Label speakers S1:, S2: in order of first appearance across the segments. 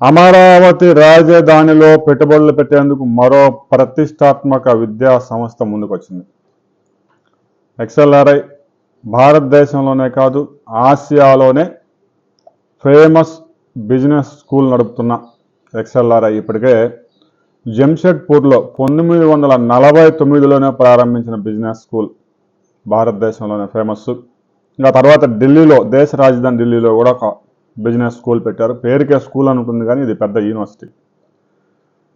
S1: అమరావతి రాజధానిలో పెట్టుబడులు పెట్టేందుకు మరో ప్రతిష్టాత్మక విద్యా సంస్థ ముందుకొచ్చింది. ఎక్స్ఎల్ఆర్ఐ భారతదేశంలోనే కాదు ఆసియాలోనే ఫేమస్ బిజినెస్ స్కూల్ నడుపుతున్న ఎక్స్ఎల్ఆర్ఐ ఇప్పటికే జంషెడ్పూర్లో పంతొమ్మిది వందల నలభై తొమ్మిదిలోనే ప్రారంభించిన బిజినెస్ స్కూల్ భారతదేశంలోనే ఫేమస్ ఇంకా తర్వాత ఢిల్లీలో దేశ రాజధాని ఢిల్లీలో కూడా ఒక బిజినెస్ స్కూల్ పెట్టారు. పేరుకే స్కూల్ అనుకుంది కానీ ఇది పెద్ద యూనివర్సిటీ.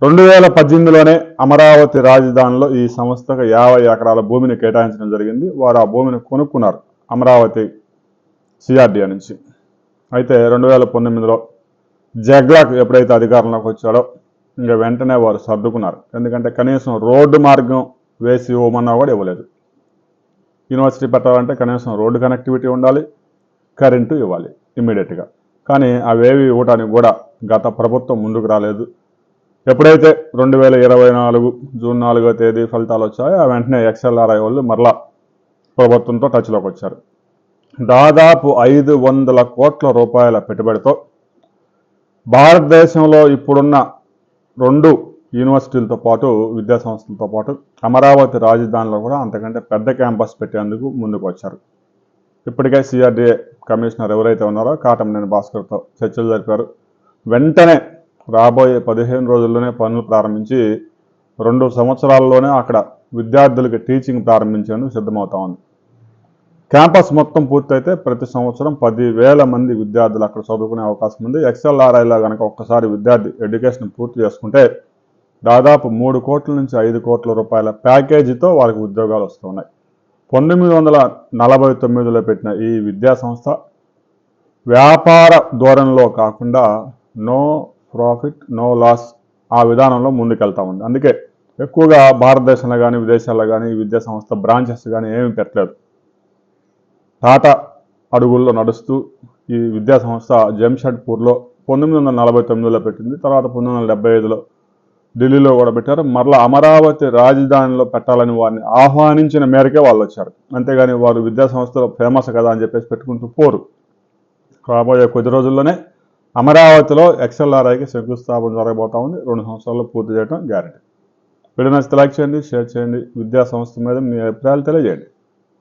S1: రెండు వేల పద్దెనిమిదిలోనే అమరావతి రాజధానిలో ఈ సంస్థకు యాభై ఎకరాల భూమిని కేటాయించడం జరిగింది. వారు ఆ భూమిని కొనుక్కున్నారు అమరావతి సిఆర్డిఏ నుంచి. అయితే రెండు వేల పంతొమ్మిదిలో జగ్లాక్ ఎప్పుడైతే అధికారంలోకి వచ్చాడో ఇంకా వెంటనే వారు సర్దుకున్నారు. ఎందుకంటే కనీసం రోడ్డు మార్గం వేసి ఇవ్వమన్నా కూడా ఇవ్వలేదు. యూనివర్సిటీ పెట్టాలంటే కనీసం రోడ్డు కనెక్టివిటీ ఉండాలి కరెంటు ఇవ్వాలి ఇమ్మీడియట్గా. కానీ అవేవి ఇవ్వడానికి కూడా గత ప్రభుత్వం ముందుకు రాలేదు. ఎప్పుడైతే రెండు వేల ఇరవై నాలుగు జూన్ నాలుగో తేదీ ఫలితాలు వచ్చాయో ఆ వెంటనే ఎక్స్ఎల్ఆర్ఐ వాళ్ళు మరలా ప్రభుత్వంతో టచ్లోకి వచ్చారు. దాదాపు ఐదు వందల కోట్ల రూపాయల పెట్టుబడితో భారతదేశంలో ఇప్పుడున్న రెండు యూనివర్సిటీలతో పాటు విద్యాసంస్థలతో పాటు అమరావతి రాజధానిలో కూడా అంతకంటే పెద్ద క్యాంపస్ పెట్టేందుకు ముందుకు వచ్చారు. ఇప్పటికే సిఆర్డీఏ కమిషనర్ ఎవరైతే ఉన్నారో కాటమనేని భాస్కర్తో చర్చలు జరిపారు. వెంటనే రాబోయే పదిహేను రోజుల్లోనే పనులు ప్రారంభించి రెండు సంవత్సరాల్లోనే అక్కడ విద్యార్థులకి టీచింగ్ ప్రారంభించేందుకు సిద్ధమవుతా ఉంది. క్యాంపస్ మొత్తం పూర్తయితే ప్రతి సంవత్సరం పదివేల మంది విద్యార్థులు అక్కడ చదువుకునే అవకాశం ఉంది. ఎక్స్ఎల్ఆర్ఐలో కనుక ఒక్కసారి విద్యార్థి ఎడ్యుకేషన్ పూర్తి చేసుకుంటే దాదాపు మూడు కోట్ల నుంచి ఐదు కోట్ల రూపాయల ప్యాకేజీతో వాళ్ళకి ఉద్యోగాలు వస్తున్నాయి పంతొమ్మిది వందల నలభై తొమ్మిదిలో పెట్టిన ఈ విద్యా సంస్థ వ్యాపార ధోరణిలో కాకుండా నో ప్రాఫిట్ నో లాస్ ఆ విధానంలో ముందుకెళ్తా ఉంది. అందుకే ఎక్కువగా భారతదేశంలో కానీ విదేశాల్లో కానీ ఈ విద్యా సంస్థ బ్రాంచెస్ కానీ ఏమీ పెట్టలేదు. టాటా అడుగుల్లో నడుస్తూ ఈ విద్యా సంస్థ జంషెడ్పూర్లో పంతొమ్మిది వందల నలభై తొమ్మిదిలో పెట్టింది. తర్వాత పంతొమ్మిది వందల డెబ్బై ఐదులో ఢిల్లీలో కూడా పెట్టారు. మరలా అమరావతి రాజధానిలో పెట్టాలని వారిని ఆహ్వానించిన మేరకే వాళ్ళు వచ్చారు. అంతేగాని వారు విద్యా సంస్థలో ఫేమస్ కదా అని చెప్పేసి పెట్టుకుంటూ పోరు. రాబోయే కొద్ది రోజుల్లోనే అమరావతిలో ఎక్స్ఎల్ఆర్ఐకి శంకుస్థాపన జరగబోతా ఉంది. రెండు సంవత్సరాల్లో పూర్తి చేయడం గ్యారెంటీ. వీడియో నచ్చితే లైక్ చేయండి షేర్ చేయండి. విద్యా సంస్థ మీద మీ అభిప్రాయాలు తెలియజేయండి.